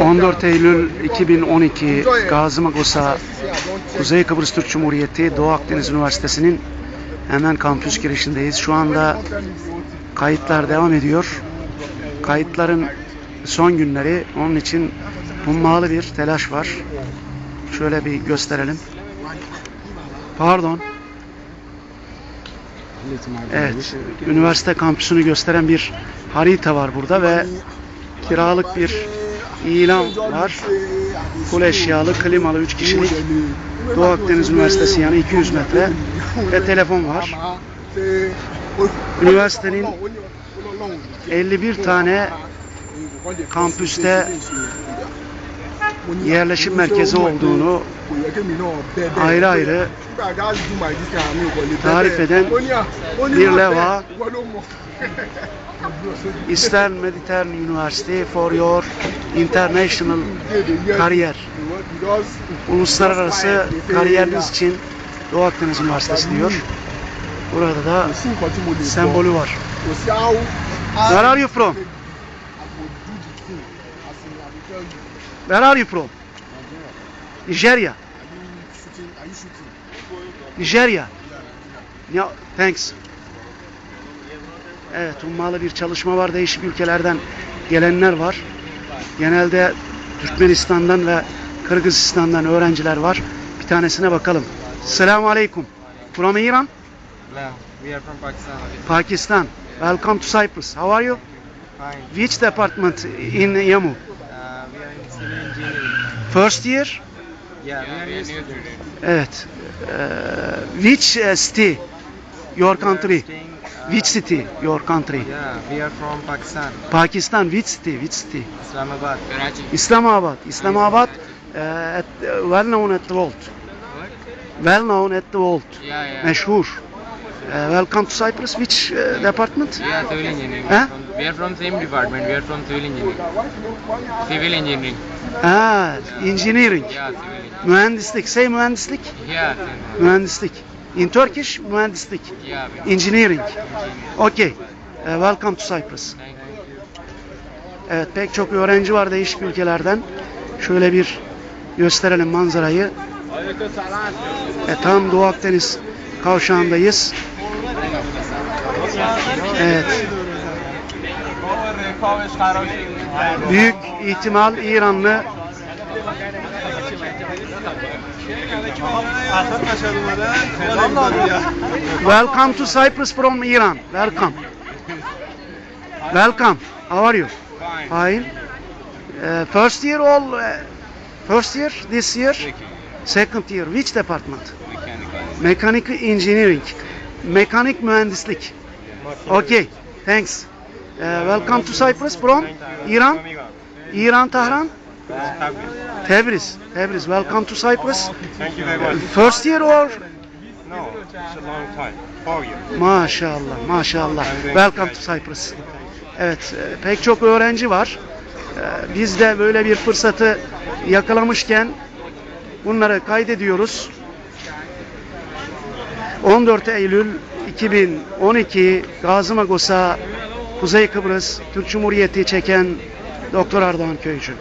14 Eylül 2012 Gazi Magosa Kuzey Kıbrıs Türk Cumhuriyeti Doğu Akdeniz Üniversitesi'nin hemen kampüs girişindeyiz. Şu anda kayıtlar devam ediyor. Kayıtların son günleri onun için hummalı bir telaş var. Şöyle bir gösterelim. Pardon. Evet, üniversite kampüsünü gösteren bir harita var burada ve kiralık bir ilan var. Full eşyalı, klimalı 3 kişilik Doğu Akdeniz Üniversitesi yani 200 metre ve telefon var. Üniversitenin 51 tane kampüste yerleşim merkezi olduğunu ayrı ayrı tarif eden bir leva Eastern Mediterranean University for your international kariyer. Uluslararası kariyeriniz için Doğu Akdeniz Üniversitesi diyor. Burada da sembolü var. Where are you from? Where are you from? Nigeria. Nigeria. Ya, thanks. Evet, ummalı bir çalışma var. Değişik ülkelerden gelenler var. Genelde Türkmenistan'dan ve Kırgızistan'dan öğrenciler var. Bir tanesine bakalım. Selamun Aleyküm. From Iran? No, we are from Pakistan. Pakistan. Welcome to Cyprus. How are you? Fine. Which department in Yamu? Uh, we are in civil engineering. First year? Yeah, we are new students. Evet. Eee, which uh, city? Your country? Staying, uh, Which city? Your country? Yeah, we are from Pakistan. Pakistan. Which city? Which city? Islamabad. Karachi. Islamabad. Islamabad. Uh, at, uh, well known at the world. Well known at the world. Yeah, yeah. Meşhur. Uh, welcome to Cyprus. Which uh, department? Yeah, civil engineering. Huh? From- We are from same department. We are from civil engineering. Civil engineering. Ha, engineering. Yeah, civil engineering. Mühendislik. Say mühendislik. Yeah, civil. Mühendislik. In Turkish, mühendislik. Yeah, we- Engineering. engineering. Okay. Uh, welcome to Cyprus. Thank you. Evet pek çok öğrenci var değişik ülkelerden. Şöyle bir gösterelim manzarayı. E, tam Doğu Akdeniz kavşağındayız. Evet. Büyük ihtimal İranlı Welcome to Cyprus from Iran. Welcome. Welcome. How are you? Fine. Fine. Uh, first year all uh, first year this year? Second year. Which department? Mechanical engineering. Mekanik mühendislik. Okay. Thanks. Uh, welcome to Cyprus from İran. İran Tahran. Tebriz. Tebriz. Welcome to Cyprus. Thank you very much. First year or No, it's a long time. Four years. Maşallah, maşallah. Welcome to Cyprus. Evet, e, pek çok öğrenci var. E, Biz de böyle bir fırsatı yakalamışken bunları kaydediyoruz. 14 Eylül 2012 Gazi Magosa Kuzey Kıbrıs Türk Cumhuriyeti çeken Doktor Ardahan Köycü.